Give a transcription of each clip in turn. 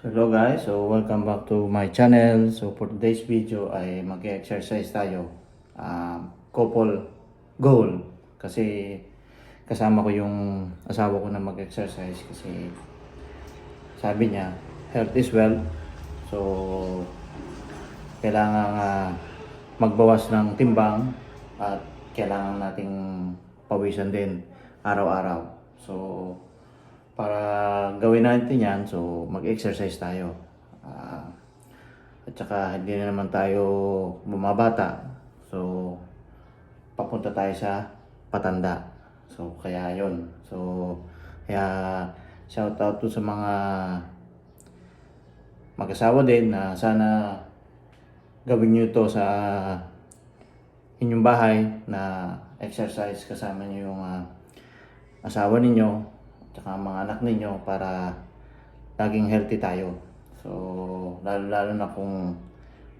Hello guys, so welcome back to my channel. So for today's video ay mag-exercise tayo. Um, couple goal. Kasi kasama ko yung asawa ko na mag-exercise kasi sabi niya, health is wealth. So kailangan ah, magbawas ng timbang at kailangan nating pawisan din araw-araw. So para gawin natin yan, so mag-exercise tayo. Ah, at saka hindi na naman tayo bumabata. So papunta tayo sa patanda. So kaya yon. So kaya shout out to sa mga mag-asawa din na sana gawin nyo to sa inyong bahay na exercise kasama nyo yung ah, asawa ninyo tsaka mga anak ninyo para laging healthy tayo. So, lalo-lalo na kung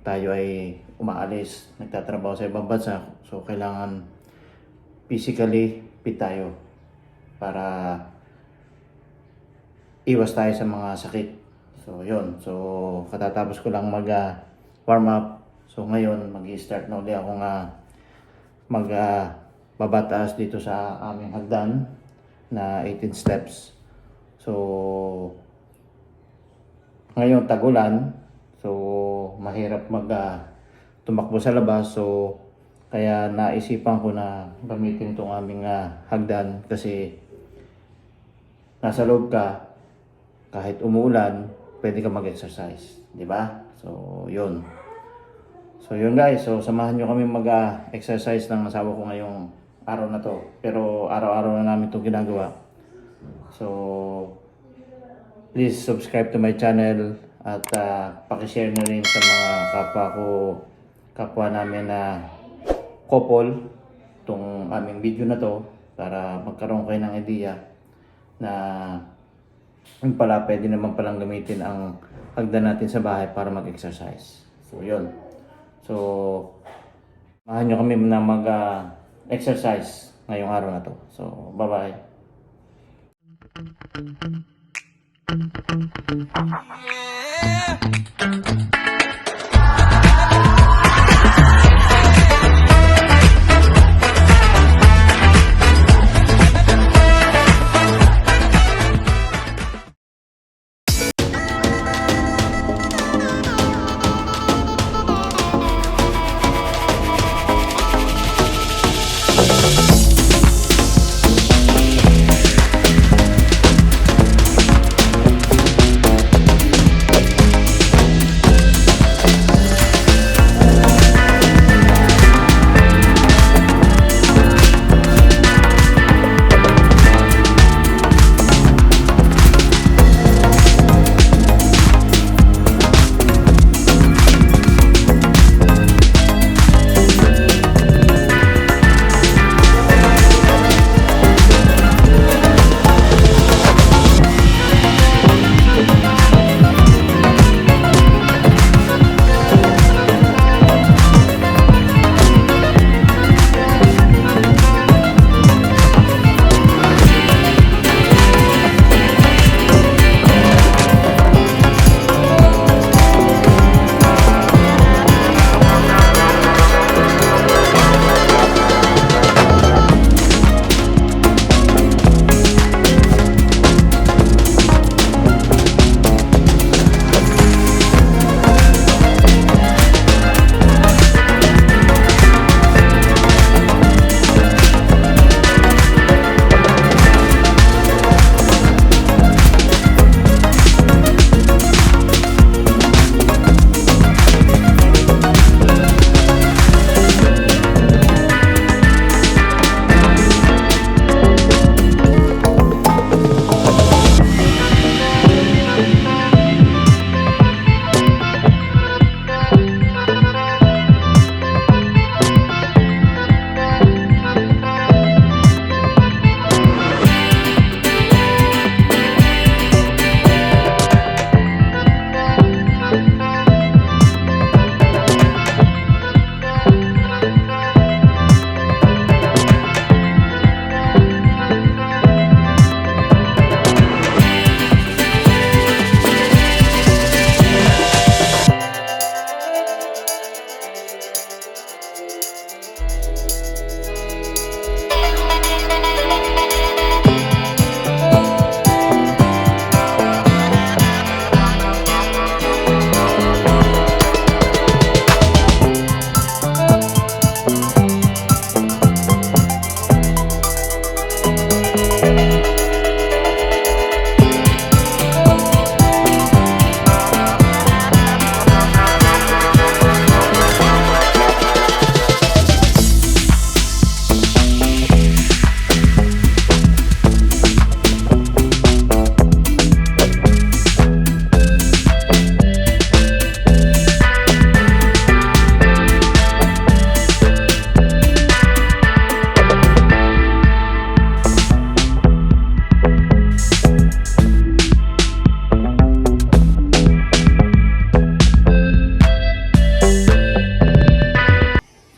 tayo ay umaalis, nagtatrabaho sa ibang bansa, so kailangan physically fit tayo para iwas tayo sa mga sakit. So, yun. So, katatapos ko lang mag ah, warm up. So, ngayon, mag-start na ulit ako nga mag ah, dito sa aming hagdan na 18 steps. So, ngayon tagulan. So, mahirap mag ah, tumakbo sa labas. So, kaya naisipan ko na gamitin itong aming ah, hagdan kasi nasa loob ka, kahit umuulan, pwede ka mag-exercise. Di ba? So, yun. So, yun guys. So, samahan nyo kami mag-exercise ng asawa ko ngayong araw na to. Pero araw-araw na namin itong ginagawa. So, please subscribe to my channel at uh, pakishare na rin sa mga kapwa ko, kapwa namin na couple itong aming video na to para magkaroon kayo ng idea na yung pala pwede naman palang gamitin ang hagdan natin sa bahay para mag-exercise. So, yun. So, mahan nyo kami na exercise ngayong araw na to. So, bye-bye. Yeah.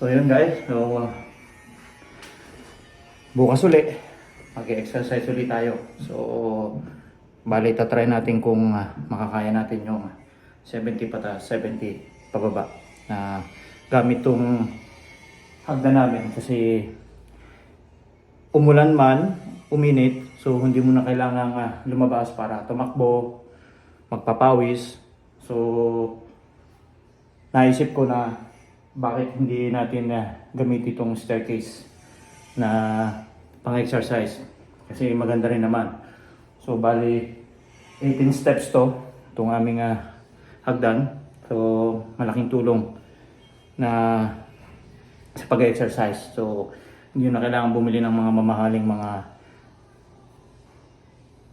So yun guys, so uh, bukas ulit, mag-exercise ulit tayo. So bali tatry natin kung uh, makakaya natin yung 70 pataas, 70 pababa na uh, gamit tong hagda namin kasi umulan man, uminit, so hindi mo na kailangan uh, lumabas para tumakbo, magpapawis. So naisip ko na bakit hindi natin na gamitin itong staircase na pang-exercise. Kasi maganda rin naman. So, bali, 18 steps to, itong aming ah, hagdan. So, malaking tulong na sa pag-exercise. So, hindi na kailangan bumili ng mga mamahaling mga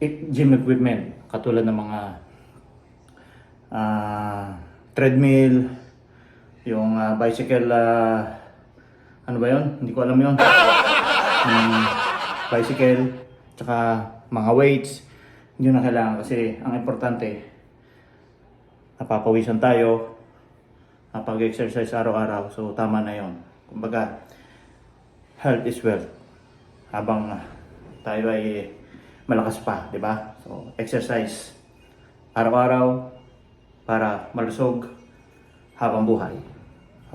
i- gym equipment katulad ng mga ah, treadmill, yung ah, bicycle, ah, ano ba yun? Hindi ko alam yun. Yung bicycle, tsaka mga weights, hindi na kailangan kasi ang importante, napapawisan tayo, napag-exercise araw-araw, so tama na yon. Kumbaga, health is wealth. Habang tayo ay malakas pa, di ba? So, exercise araw-araw para malusog habang buhay.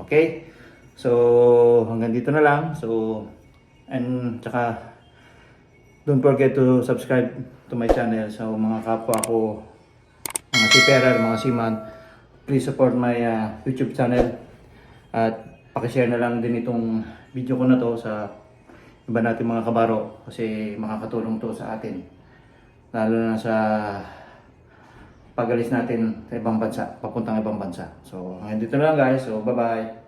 Okay? So, hanggang dito na lang. So, and tsaka, don't forget to subscribe to my channel. So, mga kapwa ko, mga siperer, mga siman, please support my uh, YouTube channel. At pakishare na lang din itong video ko na to sa iba natin mga kabaro kasi makakatulong to sa atin. Lalo na sa pagalis natin sa ibang bansa, papuntang ibang bansa. So, hanggang dito na lang guys. So, bye-bye.